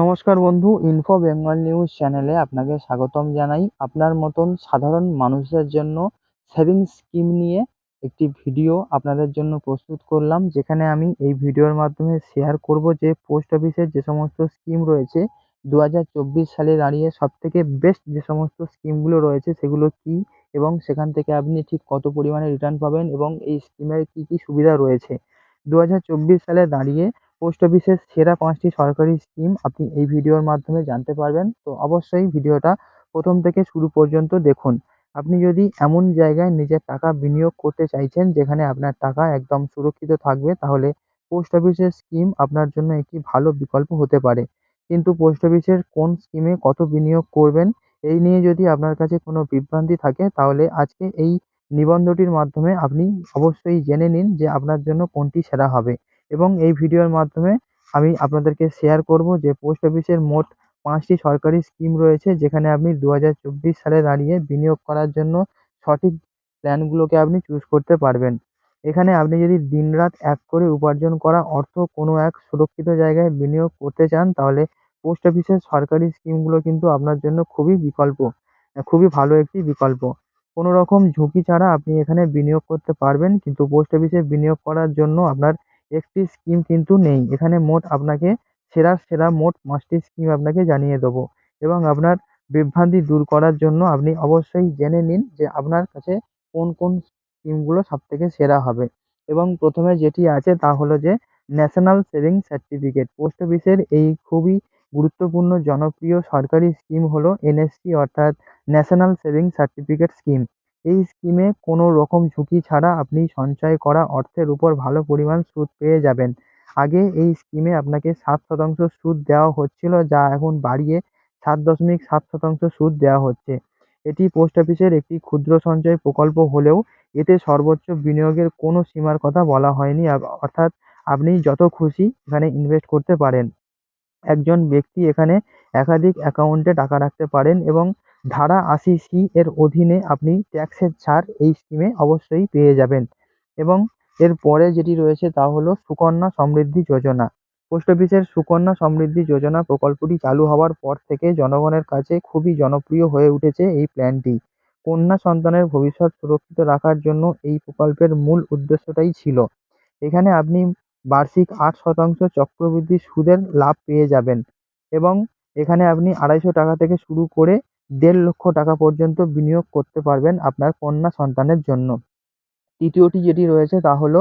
নমস্কার বন্ধু info Bengal news চ্যানেলে আপনাকে স্বাগতম জানাই। আপনার মতন সাধারণ মানুষদের জন্য সেভিংস স্কিম নিয়ে একটি ভিডিও আপনাদের জন্য প্রস্তুত করলাম, যেখানে আমি এই ভিডিওর মাধ্যমে শেয়ার করব যে পোস্ট অফিসের যে সমস্ত স্কিম রয়েছে দু হাজার চব্বিশ সালে দাঁড়িয়ে সবথেকে বেস্ট যে সমস্ত স্কিমগুলো রয়েছে, সেগুলো কী? এবং সেখান থেকে আপনি ঠিক কত পরিমাণে রিটার্ন পাবেন? এবং এই স্কিমের কী কী সুবিধা রয়েছে? দু হাজার চব্বিশ সালে দাঁড়িয়ে পোস্ট অফিসের সেরা পাঁচটি সরকারি স্কিম আপনি এই ভিডিওর মাধ্যমে জানতে পারবেন। তো অবশ্যই ভিডিওটা প্রথম থেকে শুরু পর্যন্ত দেখুন। আপনি যদি এমন জায়গায় নিজের টাকা বিনিয়োগ করতে চাইছেন, যেখানে আপনার টাকা একদম সুরক্ষিত থাকবে, তাহলে পোস্ট অফিসের স্কিম আপনার জন্য একটি ভালো বিকল্প হতে পারে। কিন্তু পোস্ট অফিসের কোন স্কিমে কত বিনিয়োগ করবেন, এই নিয়ে যদি আপনার কাছে কোনো বিভ্রান্তি থাকে, তাহলে আজকে এই নিবন্ধটির মাধ্যমে আপনি অবশ্যই জেনে নিন যে আপনার জন্য কোনটি সেরা হবে। এবং এই ভিডিওর মাধ্যমে আমি আপনাদেরকে শেয়ার করব যে পোস্ট অফিসের মোট পাঁচটি সরকারি স্কিম রয়েছে, যেখানে আপনি দু হাজার চব্বিশ সালে দাঁড়িয়ে বিনিয়োগ করার জন্য সঠিক প্ল্যানগুলোকে আপনি চুজ করতে পারবেন। এখানে আপনি যদি দিনরাত এক করে উপার্জন করা অর্থ কোনো এক সুরক্ষিত জায়গায় বিনিয়োগ করতে চান, তাহলে পোস্ট অফিসের সরকারি স্কিমগুলো কিন্তু আপনার জন্য খুবই বিকল্প, খুবই ভালো একটি বিকল্প। কোনো রকম ঝুঁকি ছাড়া আপনি এখানে বিনিয়োগ করতে পারবেন, কিন্তু পোস্ট অফিসে বিনিয়োগ করার জন্য আপনার একটি স্কিম কিন্তু নেই। এখানে মোট আপনাকে সেরা সেরা মোট পাঁচটি স্কিম আপনাকে জানিয়ে দেবো এবং আপনার বিভ্রান্তি দূর করার জন্য আপনি অবশ্যই জেনে নিন যে আপনার কাছে কোন কোন স্কিমগুলো সবথেকে সেরা হবে। এবং প্রথমে যেটি আছে তা হলো যে ন্যাশনাল সেভিংস সার্টিফিকেট। পোস্ট অফিসের এই খুবই গুরুত্বপূর্ণ, জনপ্রিয় সরকারি স্কিম হলো এনএসসি অর্থাৎ ন্যাশনাল সেভিংস সার্টিফিকেট স্কিম। এই স্কিমে কোনো রকম ঝুঁকি ছাড়া আপনি সঞ্চয় করা অর্থের উপর ভালো পরিমাণ সুদ পেয়ে যাবেন। আগে এই স্কিমে আপনাকে সাত শতাংশ সুদ দেওয়া হচ্ছিল, যা এখন বাড়িয়ে সাত দশমিক সাত শতাংশ সুদ দেওয়া হচ্ছে। এটি পোস্ট অফিসের একটি ক্ষুদ্র সঞ্চয় প্রকল্প হলেও এতে সর্বোচ্চ বিনিয়োগের কোনো সীমার কথা বলা হয়নি অর্থাৎ আপনি যত খুশি এখানে ইনভেস্ট করতে পারেন। একজন ব্যক্তি এখানে একাধিক অ্যাকাউন্টে টাকা রাখতে পারেন এবং ধারা আশি সি এর অধীনে আপনি ট্যাক্সের ছাড় এই স্কিমে অবশ্যই পেয়ে যাবেন। এবং এর পরে যেটি রয়েছে তা হলো সুকন্যা সমৃদ্ধি যোজনা। পোস্ট অফিসের সুকন্যা সমৃদ্ধি যোজনা প্রকল্পটি চালু হওয়ার পর থেকে জনগণের কাছে খুবই জনপ্রিয় হয়ে উঠেছে এই প্ল্যানটি কন্যা সন্তানের ভবিষ্যৎ সুরক্ষিত রাখার জন্য এই প্রকল্পের মূল উদ্দেশ্যটাই ছিল। এখানে আপনি বার্ষিক আট শতাংশ চক্রবৃদ্ধি সুদের লাভ পেয়ে যাবেন। এবং এখানে আপনি আড়াইশো টাকা থেকে শুরু করে দেড় লক্ষ টাকা পর্যন্ত বিনিয়োগ করতে পারবেন আপনার কন্যা সন্তানের জন্য। তৃতীয়টি যেটি রয়েছে তা হলো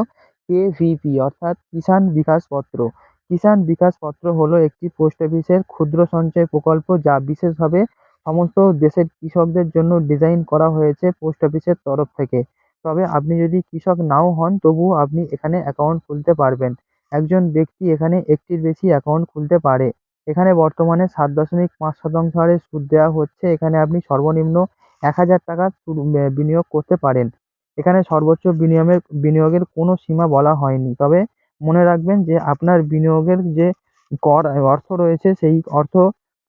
কেভিপি অর্থাৎ কিষাণ বিকাশ পত্র। কিষাণ বিকাশ পত্র হলো একটি পোস্ট অফিসের ক্ষুদ্র সঞ্চয় প্রকল্প যা বিশেষভাবে সমস্ত দেশের কৃষকদের জন্য ডিজাইন করা হয়েছে পোস্ট অফিসের তরফ থেকে। তবে আপনি যদি কৃষক নাও হন, তবুও আপনি এখানে অ্যাকাউন্ট খুলতে পারবেন। একজন ব্যক্তি এখানে একটির বেশি অ্যাকাউন্ট খুলতে পারে। এখানে বর্তমানে সাত দশমিক পাঁচ শতাংশ হারে সুদ দেওয়া হচ্ছে। এখানে আপনি সর্বনিম্ন এক হাজার টাকা শুরু বিনিয়োগ করতে পারেন। এখানে সর্বোচ্চ বিনিয়মের বিনিয়োগের কোনো সীমা বলা হয়নি। তবে মনে রাখবেন যে আপনার বিনিয়োগের যে কর অর্থ রয়েছে, সেই অর্থ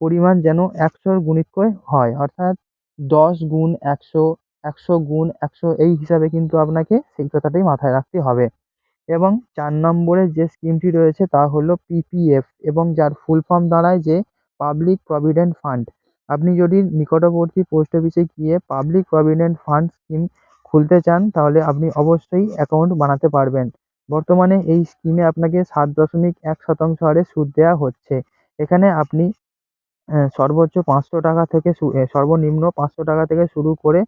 পরিমাণ যেন একশোর গুণিতকয় হয়। অর্থাৎ দশ গুণ একশো একশো গুণ একশো, এই হিসাবে কিন্তু আপনাকে সেই কথাটাই মাথায় রাখতে হবে। এবং চার নম্বরে যে স্কিমটি রয়েছে তা হলো পিপিএফ এবং যার ফুল ফর্ম দাঁড়ায় যে পাবলিক প্রভিডেন্ট ফান্ড আপনি যদি নিকটবর্তী পোস্ট অফিসে গিয়ে পাবলিক প্রভিডেন্ট ফান্ড স্কিম খুলতে চান, তাহলে আপনি অবশ্যই অ্যাকাউন্ট বানাতে পারবেন। বর্তমানে এই স্কিমে আপনাকে সাত দশমিক এক শতাংশ হারে সুদ দেওয়া হচ্ছে। এখানে আপনি সর্বোচ্চ পাঁচশো টাকা থেকে সর্বনিম্ন পাঁচশো টাকা থেকে শুরু করে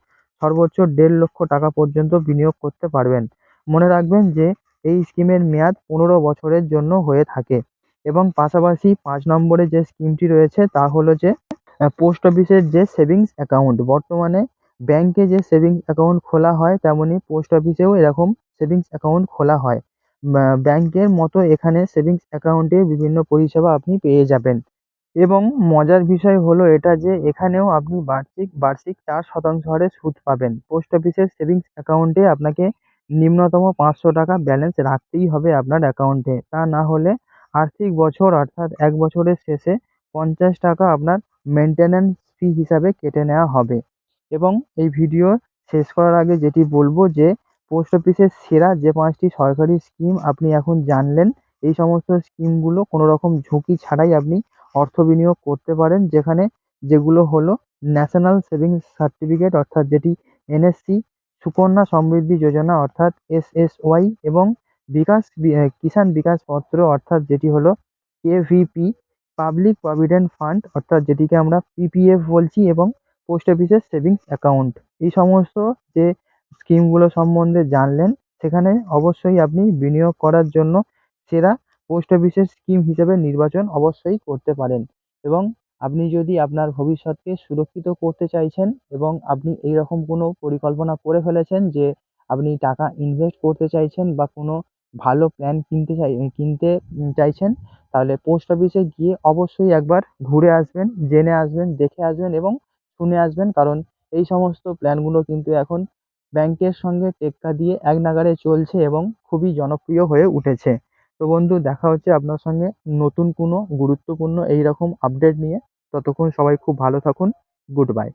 সর্বোচ্চ দেড় লক্ষ টাকা পর্যন্ত বিনিয়োগ করতে পারবেন। মনে রাখবেন যে এই স্কিমের মেয়াদ পনেরো বছরের জন্য হয়ে থাকে। এবং পাশাপাশি পাঁচ নম্বরে যে স্কিমটি রয়েছে তা হলো যে পোস্ট অফিসের যে সেভিংস অ্যাকাউন্ট, বর্তমানে ব্যাংকে যে সেভিংস অ্যাকাউন্ট খোলা হয় তেমনই পোস্ট অফিসেও এরকম সেভিংস অ্যাকাউন্ট খোলা হয়। ব্যাংকের মতো এখানে সেভিংস অ্যাকাউন্টে বিভিন্ন পরিষেবা আপনি পেয়ে যাবেন। এবং মজার বিষয় হলো এটা যে, এখানেও আপনি বার্ষিক বার্ষিক চার শতাংশ হারে সুদ পাবেন। পোস্ট অফিসের সেভিংস অ্যাকাউন্টে আপনাকে নিম্নতম পাঁচশো টাকা ব্যালেন্স রাখতেই হবে আপনার অ্যাকাউন্টে তা না হলে আর্থিক বছর অর্থাৎ এক বছরের শেষে পঞ্চাশ টাকা আপনার মেনটেন্যান্স ফি হিসাবে কেটে নেওয়া হবে। এবং এই ভিডিও শেষ করার আগে যেটি বলব যে পোস্ট অফিসের সেরা যে পাঁচটি সরকারি স্কিম আপনি এখন জানলেন, এই সমস্ত স্কিমগুলো কোনো রকম ঝুঁকি ছাড়াই আপনি অর্থ বিনিয়োগ করতে পারেন, যেখানে যেগুলো হলো ন্যাশনাল সেভিংস সার্টিফিকেট অর্থাৎ যেটি এনএসসি সুকন্যা সমৃদ্ধি যোজনা অর্থাৎ এসএসওয়াই এবং বিকাশ কিষাণ বিকাশ পত্র অর্থাৎ যেটি হলো কেভিপি পাবলিক প্রভিডেন্ট ফান্ড অর্থাৎ যেটিকে আমরা পিপিএফ বলছি এবং পোস্ট অফিসের সেভিংস অ্যাকাউন্ট। এই সমস্ত যে স্কিমগুলো সম্বন্ধে জানলেন, সেখানে অবশ্যই আপনি বিনিয়োগ করার জন্য সেরা পোস্ট অফিসের স্কিম হিসেবে নির্বাচন অবশ্যই করতে পারেন এবং আপনি যদি আপনার ভবিষ্যৎকে সুরক্ষিত করতে চাইছেন এবং আপনি এইরকম কোনো পরিকল্পনা করে ফেলেছেন যে আপনি টাকা ইনভেস্ট করতে চাইছেন বা কোনো ভালো প্ল্যান কিনতে চাই, কিনতে চাইছেন, তাহলে পোস্ট অফিসে গিয়ে অবশ্যই একবার ঘুরে আসবেন, জেনে আসবেন, দেখে আসবেন এবং শুনে আসবেন। কারণ এই সমস্ত প্ল্যানগুলো কিন্তু এখন ব্যাংকের সঙ্গে টেক্কা দিয়ে এক নাগাড়ে চলছে এবং খুবই জনপ্রিয় হয়ে উঠেছে। তো বন্ধু, দেখা হচ্ছে আপনার সঙ্গে নতুন কোনো গুরুত্বপূর্ণ এই রকম আপডেট নিয়ে। ততক্ষণ সবাই খুব ভালো থাকুন। Good bye